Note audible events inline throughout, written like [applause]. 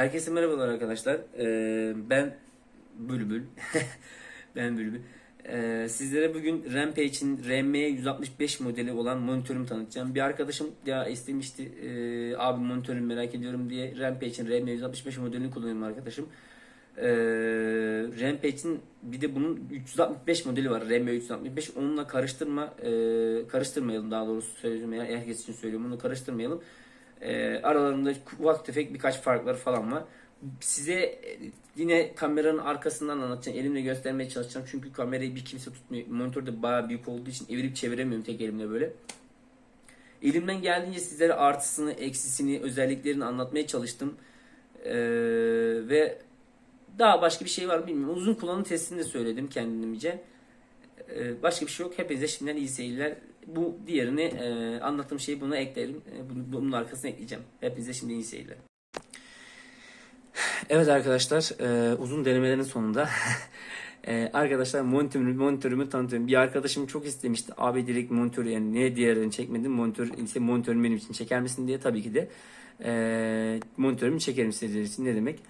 Herkese merhabalar arkadaşlar. Ee, ben Bülbül. [laughs] ben Bülbül. Ee, sizlere bugün Rampage'in RM165 modeli olan monitörümü tanıtacağım. Bir arkadaşım ya istemişti e, abi monitörümü merak ediyorum diye Rampage'in RM165 modelini kullanıyorum arkadaşım. Ee, Rampage'in bir de bunun 365 modeli var. RM365. Onunla karıştırma e, karıştırmayalım daha doğrusu söyleyeyim. ya, Herkes için söylüyorum. Onu karıştırmayalım. E, aralarında ufak tefek birkaç farklar falan var. Size e, yine kameranın arkasından anlatacağım. Elimle göstermeye çalışacağım. Çünkü kamerayı bir kimse tutmuyor. Monitör de bayağı büyük olduğu için evirip çeviremiyorum tek elimle böyle. Elimden geldiğince sizlere artısını, eksisini, özelliklerini anlatmaya çalıştım. Ee, ve daha başka bir şey var mı bilmiyorum. Uzun kullanım testini de söyledim kendimce. Ee, başka bir şey yok. Hepinize şimdiden iyi seyirler. Bu diğerini e, anlattığım şeyi buna eklerim. E, bunu- bunun arkasına ekleyeceğim. Hepinize şimdi iyi seyirler. Evet arkadaşlar e, uzun denemelerin sonunda [laughs] e, arkadaşlar monitörümü, monitörümü tanıtıyorum. Bir arkadaşım çok istemişti. Abi direkt monitörü yani ne diğerini çekmedin monitör işte monitörüm benim için çeker misin diye tabii ki de e, monitörümü çekerim sizler için ne demek.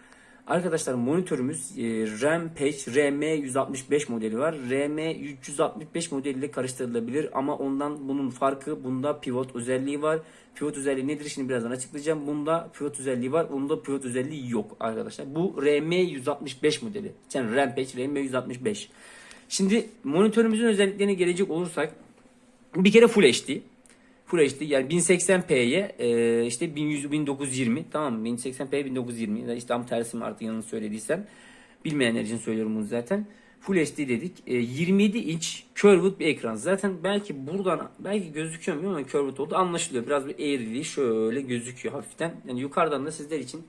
Arkadaşlar monitörümüz e, Rampage RM165 modeli var. RM365 modeliyle karıştırılabilir ama ondan bunun farkı bunda pivot özelliği var. Pivot özelliği nedir şimdi birazdan açıklayacağım. Bunda pivot özelliği var. Bunda pivot özelliği yok arkadaşlar. Bu RM165 modeli. Yani Rampage RM165. Şimdi monitörümüzün özelliklerine gelecek olursak bir kere Full HD. Full HD yani 1080p'ye e, işte 1100 1920 tamam mı? 1080p 1920 ya işte tam tersi mi artık yanını söylediysem bilmeyenler için söylüyorum bunu zaten. Full HD dedik. E, 27 inç curved bir ekran. Zaten belki buradan belki gözüküyor mu ama curved oldu anlaşılıyor. Biraz bir eğriliği şöyle gözüküyor hafiften. Yani yukarıdan da sizler için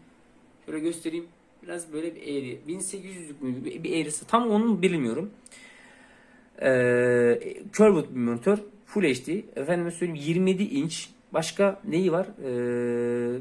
şöyle göstereyim. Biraz böyle bir eğri. 1800'lük mü bir bir eğrisi. Tam onu bilmiyorum. Ee, curved bir monitör. Full HD. Efendime söyleyeyim 27 inç. Başka neyi var? Ee,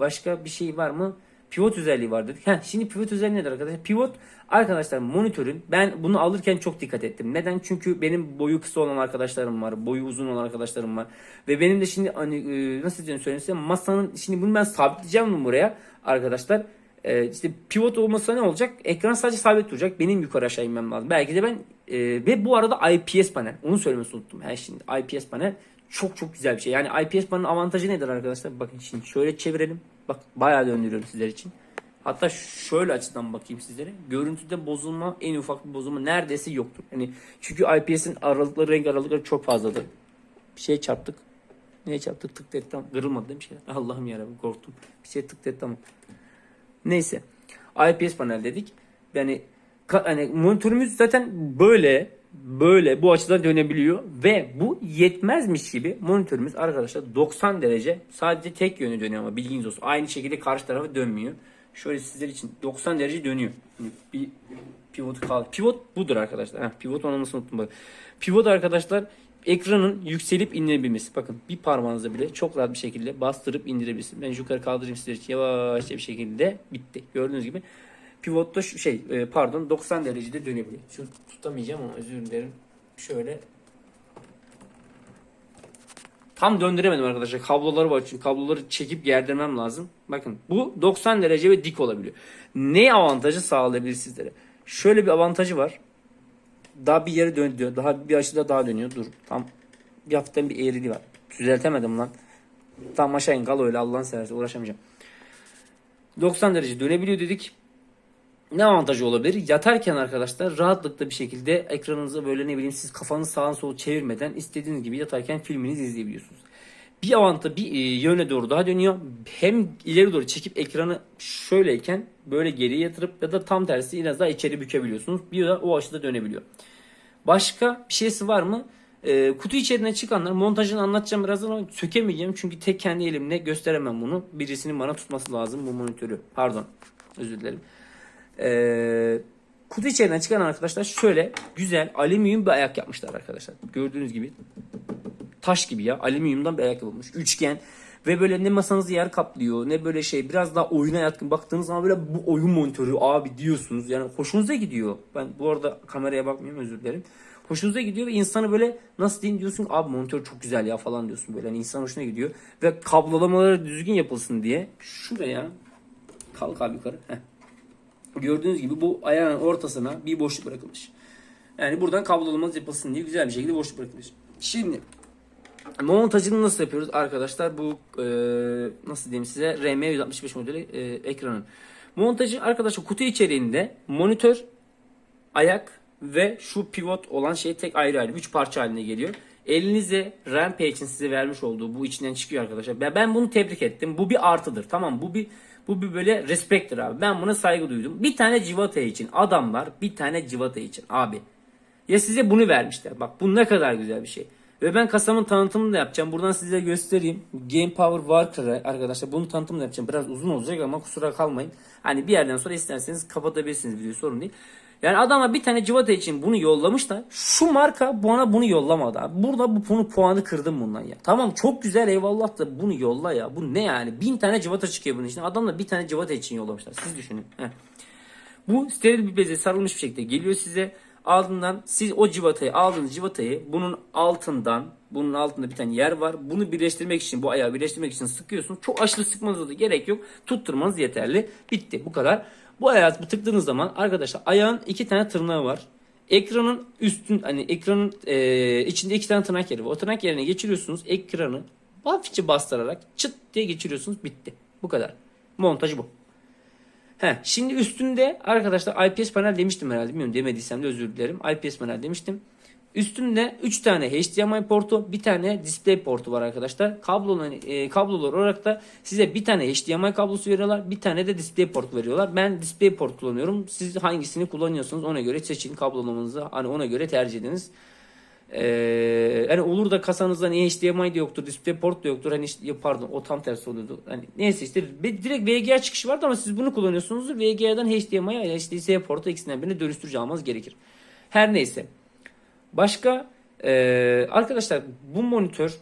başka bir şey var mı? Pivot özelliği var dedik. Heh, şimdi pivot özelliği nedir arkadaşlar? Pivot arkadaşlar monitörün ben bunu alırken çok dikkat ettim. Neden? Çünkü benim boyu kısa olan arkadaşlarım var. Boyu uzun olan arkadaşlarım var. Ve benim de şimdi hani e, nasıl diyeceğim söyleyeyim size masanın şimdi bunu ben sabitleyeceğim mi buraya arkadaşlar? Ee, işte pivot olmasa ne olacak? Ekran sadece sabit duracak. Benim yukarı aşağı inmem lazım. Belki de ben e, ve bu arada IPS panel. Onu söylemesi unuttum. Ha şimdi IPS panel çok çok güzel bir şey. Yani IPS panelin avantajı nedir arkadaşlar? Bakın şimdi şöyle çevirelim. Bak bayağı döndürüyorum sizler için. Hatta şöyle açıdan bakayım sizlere. Görüntüde bozulma en ufak bir bozulma neredeyse yoktur. Yani çünkü IPS'in aralıkları renk aralıkları çok fazladır. Bir şey çarptık. Neye çarptık? Tık dedi tamam. Kırılmadı değil mi bir şey? Allah'ım yarabbim korktum. Bir şey tık dedi tamam. Neyse. IPS panel dedik. Yani hani monitörümüz zaten böyle böyle bu açıdan dönebiliyor ve bu yetmezmiş gibi monitörümüz arkadaşlar 90 derece sadece tek yönü dönüyor ama bilginiz olsun. Aynı şekilde karşı tarafa dönmüyor. Şöyle sizler için 90 derece dönüyor. Hani Bir pivot kal. Pivot budur arkadaşlar. Heh, pivot anlamasını unuttum bak. Pivot arkadaşlar ekranın yükselip indirebilmesi. Bakın bir parmağınızla bile çok rahat bir şekilde bastırıp indirebilirsiniz. Ben yukarı kaldırayım sizler için yavaşça bir şekilde bitti. Gördüğünüz gibi pivotta şey e, pardon 90 derecede dönebiliyor. Şunu tutamayacağım ama özür dilerim. Şöyle Tam döndüremedim arkadaşlar. Kabloları var çünkü kabloları çekip gerdirmem lazım. Bakın bu 90 derece ve dik olabiliyor. Ne avantajı sağlayabilir sizlere? Şöyle bir avantajı var. Daha bir yere dönüyor. Daha bir açıda daha dönüyor. Dur. Tam bir hafiften bir eğriliği var. Düzeltemedim lan. Tam aşağı in kal öyle Allah'ın seversen uğraşamayacağım. 90 derece dönebiliyor dedik. Ne avantajı olabilir? Yatarken arkadaşlar rahatlıkla bir şekilde ekranınıza böyle ne bileyim siz kafanızı sağa sola çevirmeden istediğiniz gibi yatarken filminizi izleyebiliyorsunuz. Bir avantajı bir e, yöne doğru daha dönüyor. Hem ileri doğru çekip ekranı şöyleyken böyle geriye yatırıp ya da tam tersi biraz daha içeri bükebiliyorsunuz. Bir de o açıda dönebiliyor. Başka bir şeysi var mı? Ee, kutu içerisine çıkanlar montajını anlatacağım birazdan ama sökemeyeceğim çünkü tek kendi elimle gösteremem bunu. Birisinin bana tutması lazım bu monitörü. Pardon. Özür dilerim. Ee, kutu içerisinden çıkan arkadaşlar şöyle güzel alüminyum bir ayak yapmışlar arkadaşlar. Gördüğünüz gibi taş gibi ya alüminyumdan bir ayak yapılmış. Üçgen ve böyle ne masanızı yer kaplıyor ne böyle şey biraz daha oyuna yatkın baktığınız zaman böyle bu oyun monitörü abi diyorsunuz. Yani hoşunuza gidiyor. Ben bu arada kameraya bakmıyorum özür dilerim. Hoşunuza gidiyor ve insanı böyle nasıl diyeyim diyorsun abi monitör çok güzel ya falan diyorsun böyle hani insan hoşuna gidiyor ve kablolamaları düzgün yapılsın diye şuraya Kalk abi yukarı. Heh. Gördüğünüz gibi bu ayağın ortasına bir boşluk bırakılmış. Yani buradan kablolamanız yapılsın diye güzel bir şekilde boşluk bırakılmış. Şimdi montajını nasıl yapıyoruz arkadaşlar? Bu e, nasıl diyeyim size RM165 modeli e, ekranın. Montajı arkadaşlar kutu içeriğinde monitör, ayak ve şu pivot olan şey tek ayrı ayrı 3 parça haline geliyor. Elinize Rampage'in size vermiş olduğu bu içinden çıkıyor arkadaşlar. Ben, ben bunu tebrik ettim. Bu bir artıdır. Tamam bu bir bu bir böyle respektir abi. Ben buna saygı duydum. Bir tane civata için adamlar bir tane civata için abi. Ya size bunu vermişler. Bak bu ne kadar güzel bir şey. Ve ben kasamın tanıtımını da yapacağım. Buradan size göstereyim. Game Power Walker'ı arkadaşlar bunun tanıtımını da yapacağım. Biraz uzun olacak ama kusura kalmayın. Hani bir yerden sonra isterseniz kapatabilirsiniz videoyu sorun değil. Yani adama bir tane civata için bunu yollamışlar. Şu marka bana bunu yollamadı abi. Burada bu bunu puanı kırdım bundan ya. Tamam çok güzel eyvallah da bunu yolla ya. Bu ne yani? Bin tane civata çıkıyor bunun için. Adam da bir tane civata için yollamışlar. Siz düşünün. Heh. Bu steril bir beze sarılmış bir şekilde geliyor size. Ardından siz o civatayı aldığınız civatayı bunun altından bunun altında bir tane yer var. Bunu birleştirmek için bu ayağı birleştirmek için sıkıyorsun. Çok aşırı sıkmanıza da gerek yok. Tutturmanız yeterli. Bitti. Bu kadar. Bu ayağı tıkladığınız zaman arkadaşlar ayağın iki tane tırnağı var. Ekranın üstün hani ekranın e, içinde iki tane tırnak yeri var. O tırnak yerine geçiriyorsunuz. Ekranı hafifçe bastırarak çıt diye geçiriyorsunuz. Bitti. Bu kadar. Montajı bu. He, şimdi üstünde arkadaşlar IPS panel demiştim herhalde. Bilmiyorum demediysem de özür dilerim. IPS panel demiştim. Üstünde 3 tane HDMI portu, bir tane display portu var arkadaşlar. Kablolu, e, kablolar olarak da size bir tane HDMI kablosu veriyorlar, bir tane de display port veriyorlar. Ben display port kullanıyorum. Siz hangisini kullanıyorsanız ona göre seçin kablolamanızı. Hani ona göre tercih ediniz. Ee, hani olur da kasanızda ne HDMI de yoktur, DisplayPort da yoktur. Hani işte, pardon o tam tersi oluyordu. Hani neyse işte direkt VGA çıkışı vardı ama siz bunu kullanıyorsunuz. VGA'dan HDMI'ye ya işte DisplayPort'a ikisinden birini dönüştürücü almanız gerekir. Her neyse. Başka ee, arkadaşlar bu monitör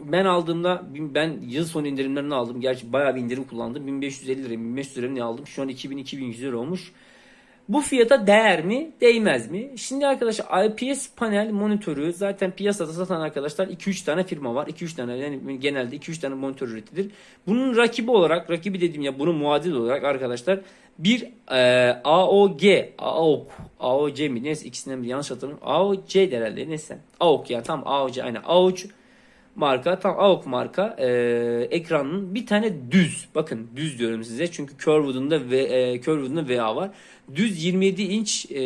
ben aldığımda ben yıl sonu indirimlerini aldım. Gerçi bayağı bir indirim kullandım. 1550 lira, 1500 lira ne aldım? Şu an 2000-2100 lira olmuş. Bu fiyata değer mi, değmez mi? Şimdi arkadaşlar IPS panel monitörü zaten piyasada satan arkadaşlar 2-3 tane firma var. 2-3 tane yani genelde 2-3 tane monitör üretilir. Bunun rakibi olarak, rakibi dediğim ya bunun muadil olarak arkadaşlar bir e, AOG, AOG, AOG mi? Neyse ikisinden bir yanlış hatırlıyorum. AOG de herhalde neyse. AOG ya tam AOG aynı. AOG marka tam AOG marka e, ekranın bir tane düz bakın düz diyorum size çünkü Curved'un da ve e, Curved'un da VA var. Düz 27 inç e,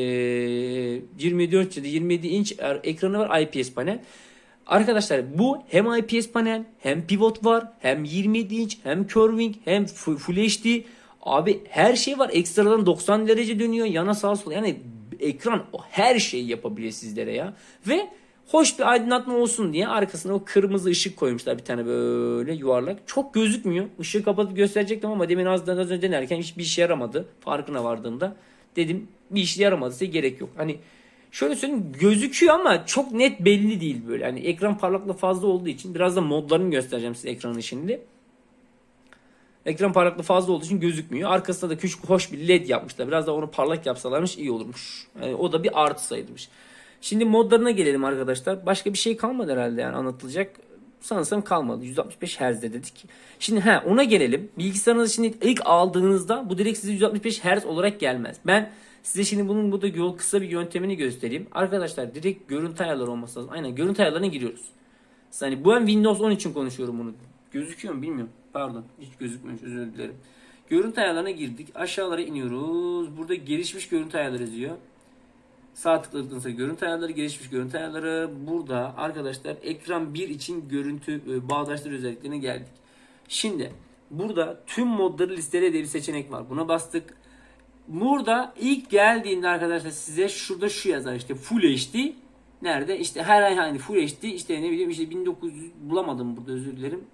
24 ya da 27 inç er- ekranı var IPS panel. Arkadaşlar bu hem IPS panel hem pivot var hem 27 inç hem curving hem fu- full HD abi her şey var ekstradan 90 derece dönüyor yana sağa sola yani ekran o her şeyi yapabiliyor sizlere ya ve hoş bir aydınlatma olsun diye arkasına o kırmızı ışık koymuşlar bir tane böyle yuvarlak. Çok gözükmüyor. Işığı kapatıp gösterecektim ama demin az, az önce denerken hiçbir işe yaramadı. Farkına vardığımda dedim bir işe yaramadıysa gerek yok. Hani şöyle söyleyeyim gözüküyor ama çok net belli değil böyle. Hani ekran parlaklığı fazla olduğu için biraz da modlarını göstereceğim size ekranın şimdi. Ekran parlaklığı fazla olduğu için gözükmüyor. Arkasında da küçük hoş bir led yapmışlar. Biraz da onu parlak yapsalarmış iyi olurmuş. Yani o da bir artı sayılmış. Şimdi modlarına gelelim arkadaşlar. Başka bir şey kalmadı herhalde yani anlatılacak. Sanırsam kalmadı. 165 Hz'de dedik. Şimdi ha ona gelelim. Bilgisayarınızı şimdi ilk aldığınızda bu direkt size 165 Hz olarak gelmez. Ben size şimdi bunun burada yol kısa bir yöntemini göstereyim. Arkadaşlar direkt görüntü ayarları olması lazım. Aynen görüntü ayarlarına giriyoruz. Hani bu ben Windows 10 için konuşuyorum bunu. Gözüküyor mu bilmiyorum. Pardon. Hiç gözükmüyor. Özür dilerim. Görüntü ayarlarına girdik. Aşağılara iniyoruz. Burada gelişmiş görüntü ayarları yazıyor. Sağ tıkladığınızda görüntü ayarları, gelişmiş görüntü ayarları. Burada arkadaşlar ekran 1 için görüntü e, bağdaştır özelliklerine geldik. Şimdi burada tüm modları listele diye bir seçenek var. Buna bastık. Burada ilk geldiğinde arkadaşlar size şurada şu yazar işte Full HD. Nerede? İşte her ay hani Full HD işte ne bileyim işte 1900 bulamadım burada özür dilerim.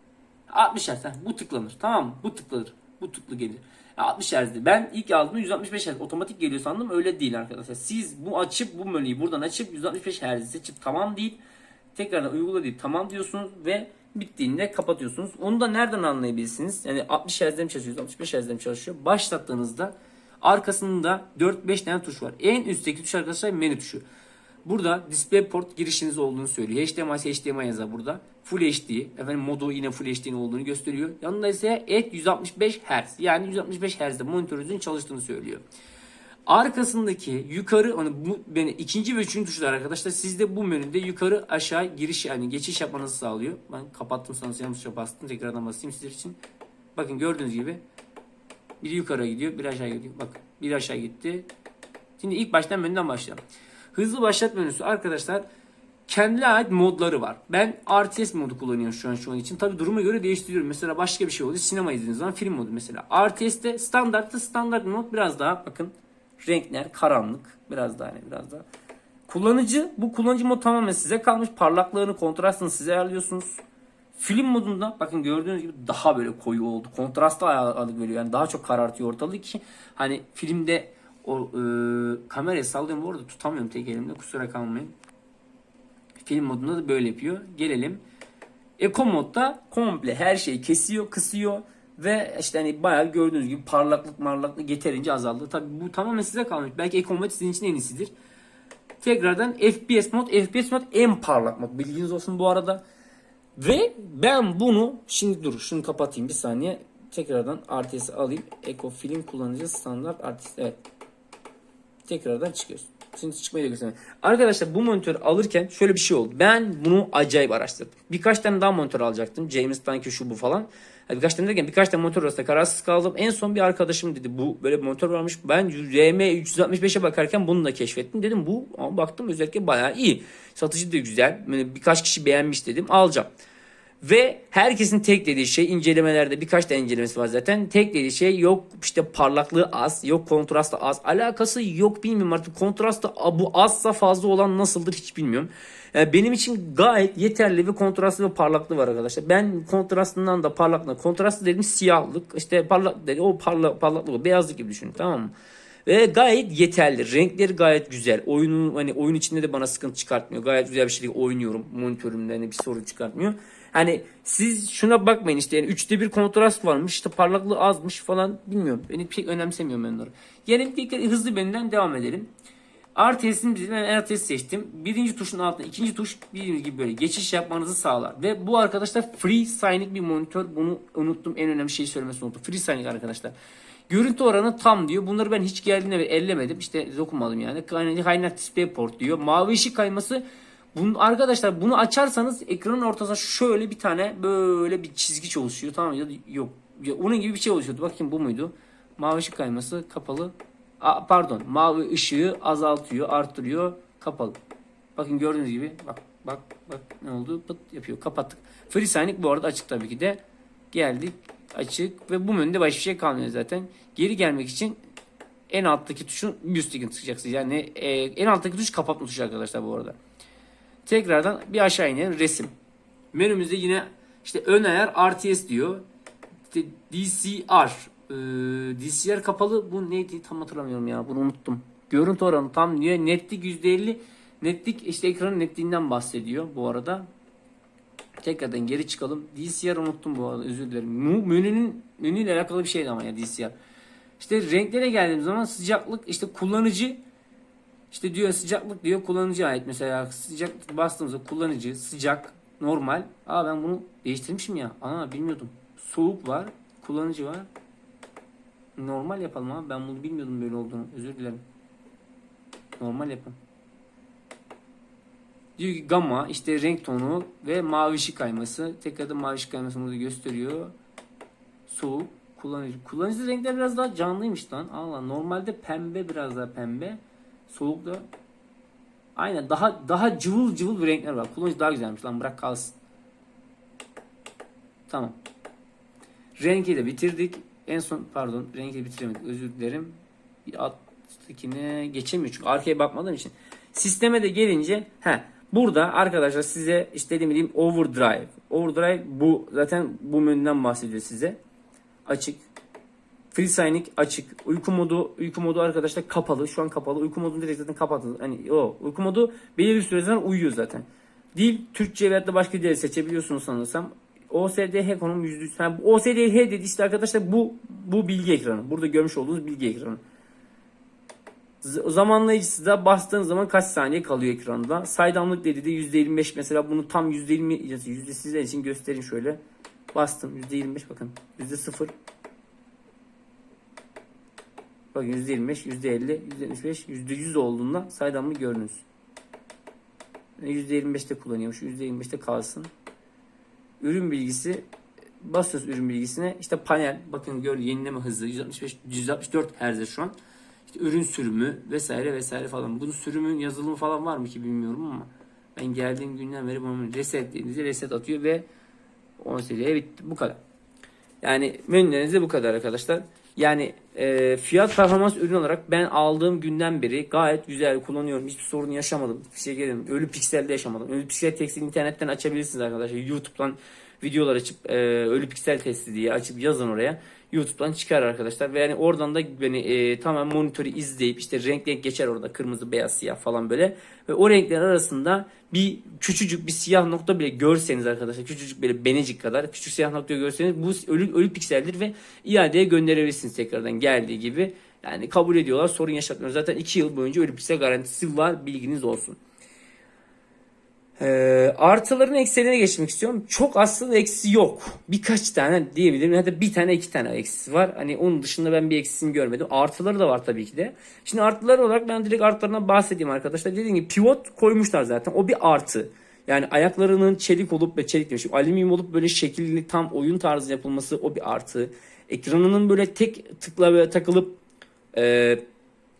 60 Hz. Bu tıklanır. Tamam mı? Bu tıklanır. Bu tıklı gelir. 60 Hz'di. Ben ilk aldığımda 165 Hz otomatik geliyor sandım. Öyle değil arkadaşlar. Siz bu açıp bu menüyü buradan açıp 165 Hz seçip tamam deyip tekrardan uygula deyip tamam diyorsunuz ve bittiğinde kapatıyorsunuz. Onu da nereden anlayabilirsiniz? Yani 60 Hz'de mi çalışıyor, 65 Hz'de mi çalışıyor? Başlattığınızda arkasında 4-5 tane tuş var. En üstteki tuş arkadaşlar menü tuşu. Burada DisplayPort girişiniz olduğunu söylüyor. HDMI HDMI yazar burada. Full HD. Efendim modu yine Full HD'nin olduğunu gösteriyor. Yanında ise et 165 Hz. Yani 165 Hz'de monitörünüzün çalıştığını söylüyor. Arkasındaki yukarı hani bu beni ikinci ve üçüncü tuşlar arkadaşlar sizde bu menüde yukarı aşağı giriş yani geçiş yapmanızı sağlıyor. Ben kapattım sanırım yanlış tuşa bastım. Tekrardan basayım sizler için. Bakın gördüğünüz gibi biri yukarı gidiyor, biri aşağı gidiyor. Bak biri aşağı gitti. Şimdi ilk baştan menüden başlayalım. Hızlı başlat menüsü arkadaşlar kendine ait modları var. Ben RTS modu kullanıyorum şu an şu an için. Tabi duruma göre değiştiriyorum. Mesela başka bir şey oluyor. Sinema izlediğiniz zaman film modu mesela. RTS'te standartta standart mod biraz daha bakın renkler karanlık. Biraz daha hani biraz daha. Kullanıcı bu kullanıcı mod tamamen size kalmış. Parlaklığını, kontrastını size ayarlıyorsunuz. Film modunda bakın gördüğünüz gibi daha böyle koyu oldu. Kontrasta ayarladık veriyor. Yani daha çok karartıyor ortalığı ki hani filmde o e, kamerayı sallıyorum bu arada tutamıyorum tek elimde kusura kalmayın. Film modunda da böyle yapıyor. Gelelim. Eco modda komple her şeyi kesiyor, kısıyor ve işte hani bayağı gördüğünüz gibi parlaklık marlaklık yeterince azaldı. Tabi bu tamamen size kalmış. Belki Eco mod sizin için en iyisidir. Tekrardan FPS mod. FPS mod en parlak mod. Bilginiz olsun bu arada. Ve ben bunu şimdi dur şunu kapatayım bir saniye. Tekrardan RTS'i alayım. Eco film kullanıcı standart RTS. Evet. Tekrardan çıkıyoruz. Şimdi çıkmayı da. Arkadaşlar bu monitörü alırken şöyle bir şey oldu. Ben bunu acayip araştırdım. Birkaç tane daha monitör alacaktım. James Tanki şu bu falan. Birkaç tane derken birkaç tane monitör arasında kararsız kaldım. En son bir arkadaşım dedi bu böyle bir monitör varmış. Ben RM 365'e bakarken bunu da keşfettim. Dedim bu ama baktım özellikle bayağı iyi. Satıcı da güzel. Böyle birkaç kişi beğenmiş dedim alacağım. Ve herkesin tek dediği şey incelemelerde birkaç tane incelemesi var zaten. Tek dediği şey yok işte parlaklığı az, yok kontrastı az. Alakası yok bilmiyorum artık kontrastı bu azsa fazla olan nasıldır hiç bilmiyorum. Yani benim için gayet yeterli ve kontrastlı ve parlaklığı var arkadaşlar. Ben kontrastından da parlaklığına kontrastlı dedim siyahlık işte parlak dedi o parla, parlaklık beyazlık gibi düşünün tamam mı? Ve gayet yeterli. Renkleri gayet güzel. Oyunun hani oyun içinde de bana sıkıntı çıkartmıyor. Gayet güzel bir şekilde oynuyorum. Monitörümde hani bir sorun çıkartmıyor. Hani siz şuna bakmayın işte yani üçte bir kontrast varmış işte parlaklığı azmış falan bilmiyorum. Beni pek önemsemiyorum ben onları. Genellikle hızlı benden devam edelim. RTS'in bizim ben RTS seçtim. Birinci tuşun altında ikinci tuş bildiğiniz gibi böyle geçiş yapmanızı sağlar. Ve bu arkadaşlar free signing bir monitör. Bunu unuttum en önemli şeyi söylemesi unuttum. Free signing arkadaşlar. Görüntü oranı tam diyor. Bunları ben hiç geldiğinde ellemedim. İşte dokunmadım yani. Kaynak display port diyor. Mavi ışık kayması bunu, arkadaşlar bunu açarsanız ekranın ortasına şöyle bir tane böyle bir çizgi oluşuyor. Tamam ya yok. Ya, onun gibi bir şey oluşuyordu. Bakayım bu muydu? Mavi ışık kayması kapalı. A, pardon. Mavi ışığı azaltıyor, arttırıyor, kapalı. Bakın gördüğünüz gibi bak bak bak ne oldu? Pıt yapıyor. Kapattık. FreeSigning bu arada açık tabii ki de. Geldik açık ve bu menüde başka bir şey kalmıyor zaten. Geri gelmek için en alttaki tuşun bir üsttekini tıkacaksınız. Yani e, en alttaki tuş kapatma tuşu arkadaşlar bu arada. Tekrardan bir aşağı inelim. Resim. Menümüzde yine işte ön ayar RTS diyor. İşte DCR. Ee, DCR kapalı. Bu neydi tam hatırlamıyorum ya. Bunu unuttum. Görüntü oranı tam diyor. Netlik %50. Netlik işte ekranın netliğinden bahsediyor bu arada. Tekrardan geri çıkalım. DCR unuttum bu arada özür dilerim. Menünün menüyle alakalı bir şeydi ama ya DCR. İşte renklere geldiğim zaman sıcaklık işte kullanıcı işte diyor sıcaklık diyor kullanıcıya ait mesela sıcaklık bastığımızda kullanıcı sıcak normal. Aa ben bunu değiştirmişim ya. Aa bilmiyordum. Soğuk var, kullanıcı var. Normal yapalım abi. Ben bunu bilmiyordum böyle olduğunu. Özür dilerim. Normal yapın. Diyor ki gamma işte renk tonu ve mavi ışık kayması. Tekrardan mavi ışık kaymasını burada gösteriyor. Soğuk kullanıcı. Kullanıcı renkler biraz daha canlıymış lan. Allah normalde pembe biraz daha pembe. Soğukta aynen daha daha cıvıl cıvıl bir renkler var. Kullanıcı daha güzelmiş lan bırak kalsın. Tamam. Rengi de bitirdik. En son pardon rengi bitiremedik özür dilerim. Bir alttakine geçemiyor çünkü arkaya bakmadığım için. Sisteme de gelince he burada arkadaşlar size işte dediğim gibi overdrive. Overdrive bu zaten bu menüden bahsediyor size. Açık FreeSigning açık. Uyku modu uyku modu arkadaşlar kapalı. Şu an kapalı. Uyku modunu direkt zaten kapattı. Hani o uyku modu belirli bir süreden uyuyor zaten. Dil Türkçe veya da başka dil seçebiliyorsunuz sanırsam. OSDH konum %100. Yani OSDH dedi işte arkadaşlar bu bu bilgi ekranı. Burada görmüş olduğunuz bilgi ekranı. Zamanlayıcısı da bastığın zaman kaç saniye kalıyor ekranda. Saydamlık dedi de %25 mesela bunu tam %20 yüzde sizler için göstereyim şöyle. Bastım %25 bakın %0 Bakın %25, %50, %75, %100 olduğunda saydamlık gördünüz. %25'te kullanıyormuş. %25'te kalsın. Ürün bilgisi basıyoruz ürün bilgisine. İşte panel bakın gör yenileme hızı 165 164 Hz şu an. İşte ürün sürümü vesaire vesaire falan. Bunun sürümün yazılımı falan var mı ki bilmiyorum ama ben geldiğim günden beri bunu reset dediğinizde reset atıyor ve 10 seviye bitti. Bu kadar. Yani menülerinizde bu kadar arkadaşlar. Yani e, fiyat performans ürün olarak ben aldığım günden beri gayet güzel kullanıyorum. Hiçbir sorun yaşamadım. Hiçbir şey gelmedim. Ölü pikselde yaşamadım. Ölü piksel testi internetten açabilirsiniz arkadaşlar. YouTube'dan videolar açıp e, ölü piksel testi diye açıp yazın oraya. YouTube'dan çıkar arkadaşlar. Ve yani oradan da beni e, tamamen monitörü izleyip işte renk renk geçer orada kırmızı beyaz siyah falan böyle. Ve o renkler arasında bir küçücük bir siyah nokta bile görseniz arkadaşlar küçücük böyle benecik kadar küçük siyah nokta görseniz bu ölü, ölü pikseldir ve iadeye gönderebilirsiniz tekrardan geldiği gibi. Yani kabul ediyorlar sorun yaşatmıyor. Zaten 2 yıl boyunca ölü piksel garantisi var bilginiz olsun. Ee, artıların eksilerine geçmek istiyorum. Çok aslında eksi yok. Birkaç tane diyebilirim. Hatta bir tane iki tane eksisi var. Hani onun dışında ben bir eksisini görmedim. Artıları da var tabii ki de. Şimdi artılar olarak ben direkt artılarından bahsedeyim arkadaşlar. Dediğim gibi pivot koymuşlar zaten. O bir artı. Yani ayaklarının çelik olup ve çelik demişim. Alüminyum olup böyle şekilli tam oyun tarzı yapılması o bir artı. Ekranının böyle tek tıkla ve takılıp e,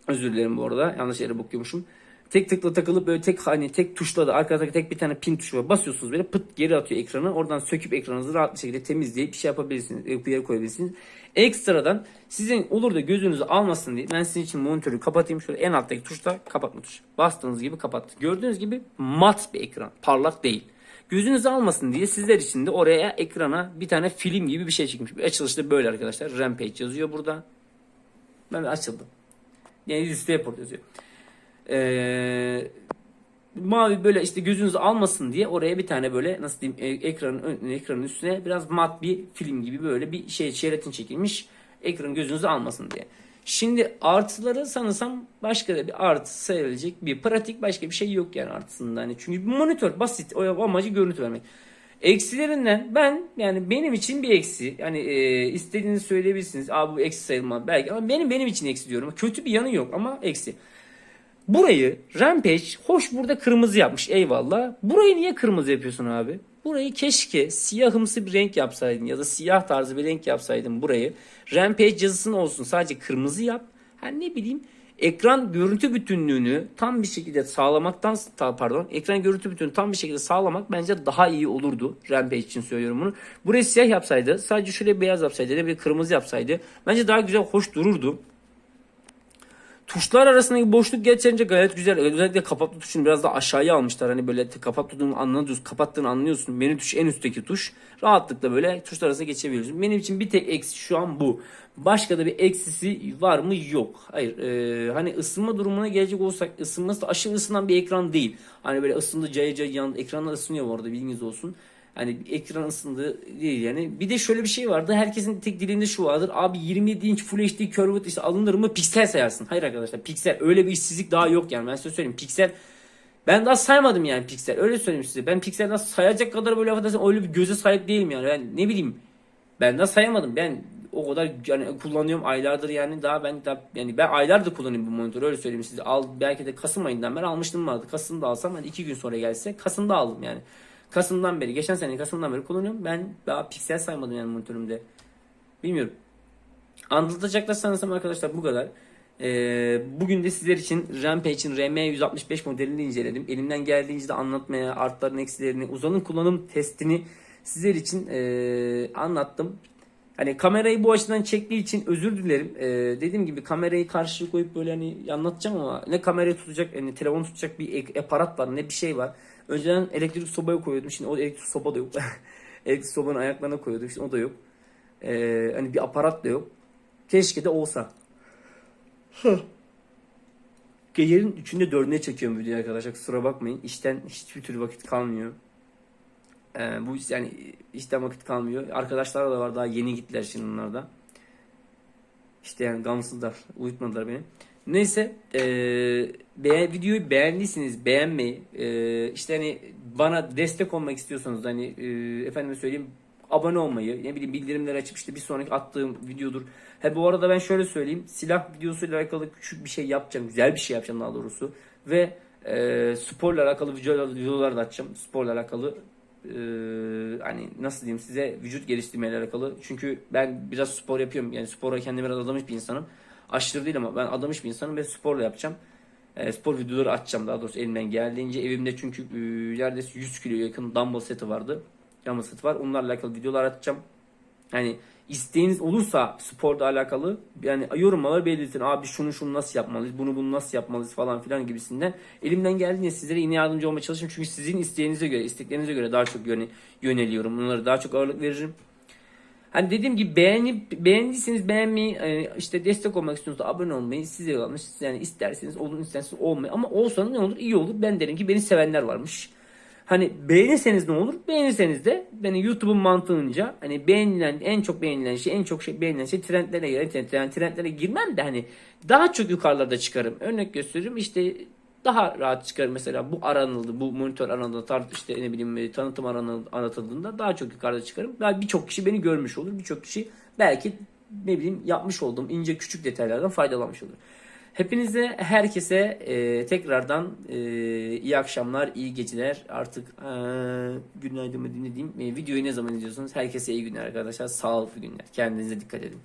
özür dilerim bu arada. Yanlış yere bakıyormuşum tek tıkla takılıp böyle tek hani tek tuşla da arkada tek bir tane pin tuşu var. Basıyorsunuz böyle pıt geri atıyor ekranı. Oradan söküp ekranınızı rahat bir şekilde temizleyip bir şey yapabilirsiniz. Bir yere koyabilirsiniz. Ekstradan sizin olur da gözünüzü almasın diye ben sizin için monitörü kapatayım. Şöyle en alttaki tuşta kapatma tuşu. Bastığınız gibi kapattı. Gördüğünüz gibi mat bir ekran. Parlak değil. Gözünüzü almasın diye sizler için de oraya ekrana bir tane film gibi bir şey çıkmış. Bir açılışta böyle arkadaşlar. Rampage yazıyor burada. Ben açıldım. Yani üstü report yazıyor. Ee, mavi böyle işte gözünüzü almasın diye oraya bir tane böyle nasıl diyeyim e, ekranın ekranın üstüne biraz mat bir film gibi böyle bir şey şeritin çekilmiş ekranın gözünüzü almasın diye. Şimdi artıları sanırsam başka da bir artı sayılabilecek bir pratik başka bir şey yok yani artısında. Hani çünkü bir monitör basit o amacı görüntü vermek. Eksilerinden ben yani benim için bir eksi. Yani e, istediğinizi söyleyebilirsiniz. Abi bu eksi sayılmaz belki ama benim benim için eksi diyorum. Kötü bir yanı yok ama eksi. Burayı Rampage hoş burada kırmızı yapmış eyvallah. Burayı niye kırmızı yapıyorsun abi? Burayı keşke siyahımsı bir renk yapsaydın ya da siyah tarzı bir renk yapsaydın burayı. Rampage yazısını olsun sadece kırmızı yap. Ha ne bileyim ekran görüntü bütünlüğünü tam bir şekilde sağlamaktan ta- pardon ekran görüntü bütünlüğünü tam bir şekilde sağlamak bence daha iyi olurdu. Rampage için söylüyorum bunu. Burayı siyah yapsaydı sadece şöyle beyaz yapsaydı ya da bir kırmızı yapsaydı bence daha güzel hoş dururdu. Tuşlar arasındaki boşluk geçince gayet güzel. Özellikle kapatma tuşunu biraz da aşağıya almışlar. Hani böyle kapat tuttuğunu anlıyorsun, kapattığını anlıyorsun. Menü tuşu en üstteki tuş. Rahatlıkla böyle tuşlar arasında geçebiliyorsun. Benim için bir tek eksi şu an bu. Başka da bir eksisi var mı? Yok. Hayır. Ee, hani ısınma durumuna gelecek olsak ısınması da aşırı ısınan bir ekran değil. Hani böyle ısındı cayı cayı yan ekranlar ısınıyor bu arada bilginiz olsun. Hani ekran ısındı değil yani. Bir de şöyle bir şey vardı. Herkesin tek dilinde şu vardır. Abi 27 inç Full HD Curved işte alınır mı piksel sayarsın. Hayır arkadaşlar piksel öyle bir işsizlik daha yok yani. Ben size söyleyeyim piksel ben daha saymadım yani piksel. Öyle söyleyeyim size. Ben piksel nasıl sayacak kadar böyle affedersin öyle bir göze sahip değilim yani. Ben ne bileyim. Ben daha sayamadım. Ben o kadar yani kullanıyorum aylardır yani daha ben daha, yani ben aylardır kullanıyorum bu monitörü öyle söyleyeyim size. Al belki de Kasım ayından ben almıştım vardı. Kasım'da alsam hani iki gün sonra gelse Kasım'da aldım yani. Kasım'dan beri, geçen sene Kasım'dan beri kullanıyorum. Ben daha piksel saymadım yani monitörümde. Bilmiyorum. Anlatacaklar sanırsam arkadaşlar bu kadar. Ee, bugün de sizler için Rampage'in RM165 modelini inceledim. Elimden geldiğince de anlatmaya, artlarını, eksilerini, uzanım kullanım testini sizler için ee, anlattım. Hani kamerayı bu açıdan çektiği için özür dilerim. Ee, dediğim gibi kamerayı karşıya koyup böyle hani anlatacağım ama ne kamerayı tutacak, hani telefonu tutacak bir aparat var, ne bir şey var. Önceden elektrik sobaya koyuyordum. Şimdi o elektrik soba da yok. [laughs] elektrik sobanın ayaklarına koyuyordum. Şimdi o da yok. Ee, hani bir aparat da yok. Keşke de olsa. Gecenin üçünde dördüne çekiyorum videoyu arkadaşlar. Kusura bakmayın. İşten hiçbir türlü vakit kalmıyor. Ee, bu yani işten vakit kalmıyor. Arkadaşlar da var daha yeni gittiler şimdi onlar da. İşte yani gamsızlar. Uyutmadılar beni. Neyse eee beğen, videoyu beğendiyseniz beğenmeyi eee, işte hani bana destek olmak istiyorsanız hani eee efendime söyleyeyim abone olmayı ne bileyim bildirimleri açıp işte bir sonraki attığım videodur. He bu arada ben şöyle söyleyeyim silah videosuyla alakalı küçük bir şey yapacağım güzel bir şey yapacağım daha doğrusu. Ve eee sporla alakalı videolar, videolar da açacağım sporla alakalı. Eee, hani nasıl diyeyim size vücut geliştirmeyle alakalı. Çünkü ben biraz spor yapıyorum yani spora kendimi biraz adamış bir insanım aşırı değil ama ben adamış bir insanım ve sporla yapacağım. E, spor videoları açacağım daha doğrusu elimden geldiğince. Evimde çünkü e, neredeyse 100 kilo yakın dumbbell seti vardı. Dumbbell seti var. Onlarla alakalı videolar atacağım. Yani isteğiniz olursa sporla alakalı yani yorumlar belirtin. Abi şunu şunu nasıl yapmalıyız, bunu bunu nasıl yapmalıyız falan filan gibisinden. Elimden geldiğince sizlere yine yardımcı olmaya çalışıyorum. Çünkü sizin isteğinize göre, isteklerinize göre daha çok yöne, yöneliyorum. Bunlara daha çok ağırlık veririm. Hani dediğim gibi beğenip beğendiyseniz beğenmeyi e, işte destek olmak istiyorsanız abone olmayı size kalmış. Yani isterseniz olun isterseniz olmayın ama olsanız ne olur iyi olur. Ben derim ki beni sevenler varmış. Hani beğenirseniz ne olur? Beğenirseniz de beni YouTube'un mantığınca hani beğenilen en çok beğenilen şey en çok şey beğenilen şey trendlere göre yani trendlere girmem de hani daha çok yukarılarda çıkarım. Örnek gösteriyorum işte daha rahat çıkar mesela bu aranıldı bu monitör aranıldı tart işte ne bileyim e, tanıtım aranıldı, anlatıldığında daha çok yukarıda çıkarım. Daha birçok kişi beni görmüş olur. Birçok kişi belki ne bileyim yapmış olduğum ince küçük detaylardan faydalanmış olur. Hepinize herkese e, tekrardan e, iyi akşamlar, iyi geceler. Artık e, günaydın mı dinlediğim e, videoyu ne zaman izliyorsunuz? Herkese iyi günler arkadaşlar. Sağlıklı günler. Kendinize dikkat edin.